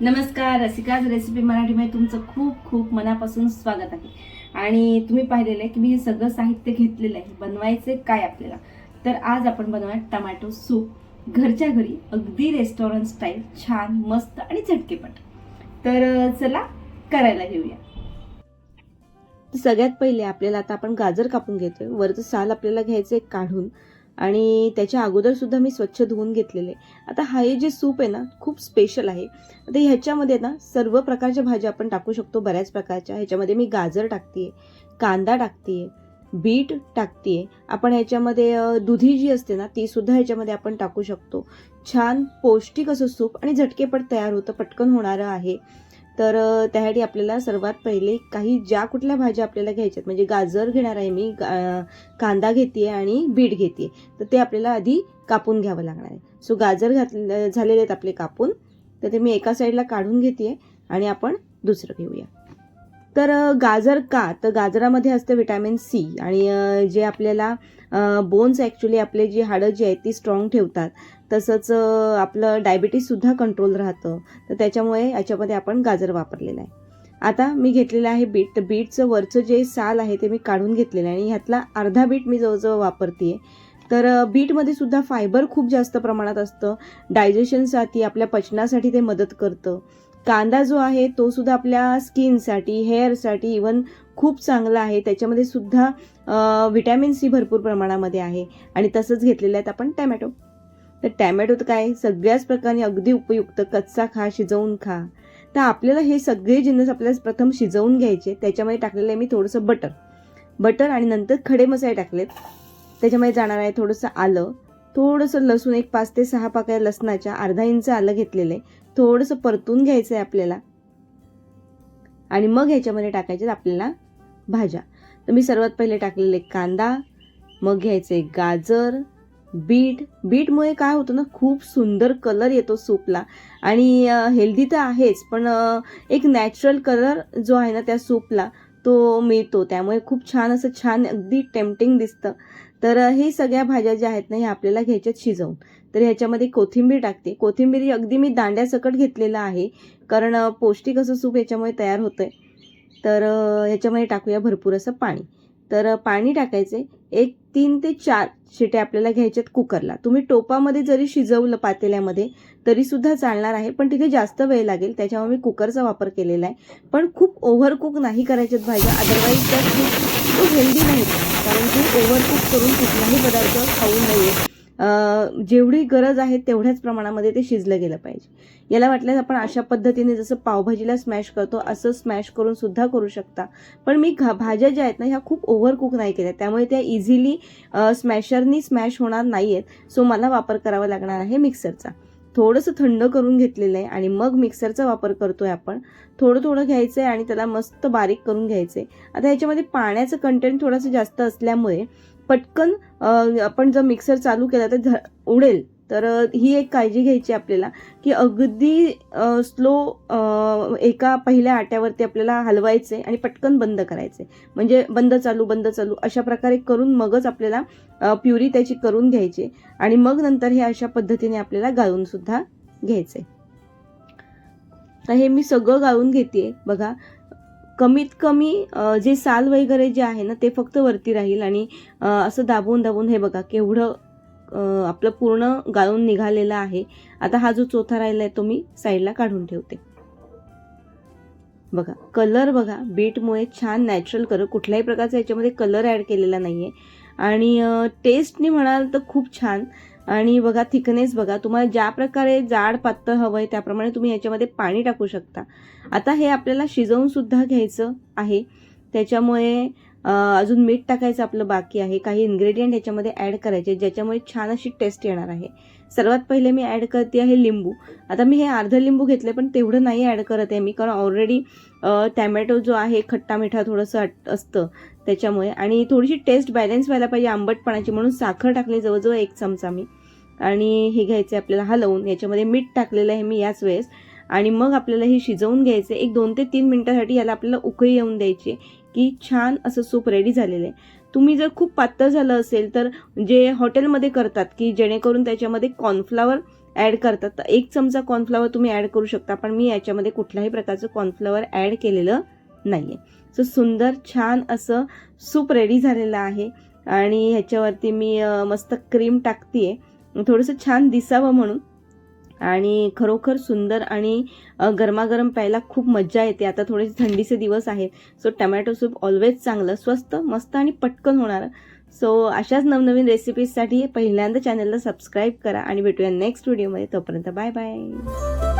नमस्कार रसिकाज रेसिपी मराठीमध्ये तुमचं खूप खूप मनापासून स्वागत आहे. आणि तुम्ही पाहिलेलं आहे की मी हे सगळं साहित्य घेतलेलं आहे. बनवायचे काय आपल्याला? तर आज आपण बनवूया टमॅटो सूप. घरच्या घरी अगदी रेस्टॉरंट स्टाईल छान मस्त आणि झटकेपट. तर चला करायला घेऊया. सगळ्यात पहिले आपल्याला आता आपण गाजर कापून घेतोय. वरचं साल आपल्याला घ्यायचं आहे काढून. आणि त्याच्या अगोदरसुद्धा मी स्वच्छ धुवून घेतलेले. आता हा हे जे सूप आहे ना खूप स्पेशल आहे. आता ह्याच्यामध्ये ना सर्व प्रकारच्या भाज्या आपण टाकू शकतो बऱ्याच प्रकारच्या. ह्याच्यामध्ये मी गाजर टाकतेय कांदा टाकतेय बीट टाकतेय. आपण ह्याच्यामध्ये दुधी जी असते ना ती सुद्धा ह्याच्यामध्ये आपण टाकू शकतो. छान पौष्टिक असं सूप आणि झटकेपट तयार होतं पटकन होणारं आहे. तर त्यासाठी आपल्याला सर्वात पहिले काही ज्या कुठल्या भाज्या आपल्याला घ्यायच्यात म्हणजे गाजर घेणार आहे मी गा- कांदा घेते आणि बीट घेते तर ते आपल्याला आधी कापून घ्यावं लागणार आहे. सो गाजर घातले झालेले आहेत आपले कापून तर ते मी एका साईडला काढून घेते आणि आपण दुसरं घेऊया. तर गाजर का? तर गाजरामध्ये असतं विटॅमिन सी आणि जे आपल्याला बोन्स ॲक्च्युली आपले जी हाडं जी आहेत ती स्ट्रॉंग ठेवतात. तसंच आपलं डायबिटीजसुद्धा कंट्रोल राहतं. तर त्याच्यामुळे याच्यामध्ये आपण गाजर वापरलेलं आहे. आता मी घेतलेलं आहे बीट. तर बीटचं वरचं जे साल आहे ते मी काढून घेतलेलं आहे आणि ह्यातला अर्धा बीट मी जवळजवळ वापरते तर बीटमध्ये सुद्धा फायबर खूप जास्त प्रमाणात असतं. डायजेशनसाठी आपल्या पचनासाठी ते मदत करतं. कांदा जो आहे तो सुद्धा आपल्या स्किनसाठी हेअरसाठी इवन खूप चांगला आहे. त्याच्यामध्ये सुद्धा विटॅमिन सी भरपूर प्रमाणामध्ये आहे. आणि तसंच घेतलेलं आहेत आपण टॅमॅटो. तर टॅमॅटो तर काय? सगळ्याच प्रकारे अगदी उपयुक्त. कच्चा खा शिजवून खा. तर आपल्याला हे सगळे जिन्नस आपल्याला प्रथम शिजवून घ्यायचे. त्याच्यामध्ये टाकलेलं आहे मी थोडंसं बटर. बटर आणि नंतर खडे मसाले टाकलेत. त्याच्यामध्ये जाणार आहे थोडंसं आलं. थोडंसं लसूण एक पाच ते सहा पाकळ्या लसणाच्या अर्धा इंच आलं घेतलेलं आहे. थोडंसं परतून घ्यायचं आहे आपल्याला. आणि मग ह्याच्यामध्ये टाकायचे आपल्याला भाज्या. तर मी सर्वात पहिले टाकलेले कांदा. मग घ्यायचे गाजर. बीट बीटमुळे काय होतं ना खूप सुंदर कलर येतो सूपला. आणि हेल्दी तर आहेच पण एक नॅचरल कलर जो आहे ना त्या सूपला तो मिळतो. त्यामुळे खूप छान असं छान अगदी टेम्पटिंग दिसतं. तर हे सगळ्या भाज्या ज्या आहेत ना ह्या आपल्याला घ्यायच्यात शिजवून. तर ह्याच्यामध्ये कोथिंबीर टाकते. कोथिंबीर अगदी मी दांड्यासकट घेतलेलं आहे कारण पौष्टिक असं सूप याच्यामुळे तयार होतं आहे तर ह्याच्यामध्ये टाकूया भरपूर असं पाणी. तर पाणी टाकायचे. एक तीन ते चार शिट्या आपल्याला घ्यायच्यात कुकरला. तुम्ही टोपामध्ये जरी शिजवलं पातेल्यामध्ये तरी सुद्धा चालणार आहे पण तिथे जास्त वेळ लागेल त्याच्यामुळे मी कुकरचा वापर केलेला आहे. पण खूप ओव्हरकुक नाही करायच्यात भाज्या अदरवाईज त्या खूप हेल्दी नाहीत कारण की ओव्हरकुक करून कुठलाही पदार्थ खाऊ नये. जेवढी गरज आहे तेवढ्याच प्रमाणामध्ये ते शिजलं गेलं पाहिजे. याला वाटल्यास आपण अशा पद्धतीने जसं पावभाजीला स्मॅश करतो असं स्मॅश करून सुद्धा करू शकता. पण मी घा भाज्या ज्या आहेत ना ह्या खूप ओव्हर कुक नाही केल्या. त्यामुळे त्या इझिली स्मॅशरनी स्मॅश होणार नाही आहेत सो मला वापर करावा लागणार आहे मिक्सरचा थोडंसं थंड करून घेतलेलं आहे आणि मग मिक्सरचा वापर करतो आहे आपण. थोडं थोडं घ्यायचं आहे आणि त्याला मस्त बारीक करून घ्यायचं आहे आता ह्याच्यामध्ये पाण्याचं कंटेंट थोडंसं जास्त असल्यामुळे पटकन आपण जर मिक्सर चालू केला तर झ- उडेल. तर ही एक काळजी घ्यायची आपल्याला की अगदी स्लो एका पहिल्या आट्यावरती आपल्याला हलवायचे आणि पटकन बंद करायचे. म्हणजे बंद चालू बंद चालू अशा प्रकारे करून मगच आपल्याला प्युरी त्याची करून घ्यायची आणि मग नंतर हे अशा पद्धतीने आपल्याला गाळून सुद्धा घ्यायचे. तर हे मी सगळं गाळून घेते बघा. कमीत कमी जे साल वगैरे जे आहे ना ते फक्त वरती राहील आणि असं दाबून दाबून हे बघा केवढं आपलं पूर्ण गाळून निघालेलं आहे. आता हा जो चौथा राहिला आहे तो मी साईडला काढून ठेवते. बघा कलर बघा बीटमुळे छान नॅचरल कलर कुठल्याही प्रकारचा याच्यामध्ये कलर ॲड केलेला नाही आहे आणि टेस्टनी म्हणाल तर खूप छान. आणि बघा थिकनेस बघा. तुम्हाला ज्या प्रकारे जाड पातळ हवं आहे त्याप्रमाणे तुम्ही याच्यामध्ये पाणी टाकू शकता. आता हे आपल्याला शिजवून सुद्धा घ्यायचं आहे. त्याच्यामुळे अजून मीठ टाकायचं आपलं बाकी आहे. काही इन्ग्रेडियंट याच्यामध्ये ॲड करायचे ज्याच्यामुळे छान अशी टेस्ट येणार आहे. सर्वात पहिले मी ॲड करते आहे लिंबू. आता मी हे अर्धं लिंबू घेतलं पण तेवढं नाही ॲड करत आहे मी कारण ऑलरेडी टॅमॅटो जो आहे खट्टा मिठा थोडंसं असतं त्याच्यामुळे. आणि थोडीशी टेस्ट बॅलन्स व्हायला पाहिजे आंबटपणाची. म्हणून साखर टाकली जवळजवळ एक चमचा मी. आणि हे घ्यायचे आपल्याला हलवून याच्यामध्ये मीठ टाकलेलं आहे मी याच वेळेस. आणि मग आपल्याला हे शिजवून घ्यायचं एक दोन ते तीन मिनटासाठी याला आपल्याला उकळी येऊन द्यायची की छान असं सूप रेडी झालेलं आहे. तुम्ही जर खूप पातळ झालं असेल तर जे हॉटेलमध्ये करतात की जेणेकरून त्याच्यामध्ये कॉर्नफ्लावर ॲड करतात तर एक चमचा कॉर्नफ्लॉवर तुम्ही ॲड करू शकता पण मी याच्यामध्ये कुठल्याही प्रकारचं कॉर्नफ्लॉवर ॲड केलेलं नाही आहे सो सुंदर छान असं सूप रेडी झालेलं आहे. आणि ह्याच्यावरती मी मस्त क्रीम टाकते थोडंसं छान दिसावं म्हणून. आणि खरोखर सुंदर आणि गरमागरम प्यायला खूप मज्जा येते. आता थोडेसे थंडीचे दिवस आहेत. सो टमॅटो सूप ऑलवेज चांगलं स्वस्त मस्त आणि पटकन होणारं. सो अशाच नवनवीन रेसिपीजसाठी पहिल्यांदा चॅनलला सबस्क्राईब करा आणि भेटूया नेक्स्ट व्हिडिओमध्ये तोपर्यंत बाय बाय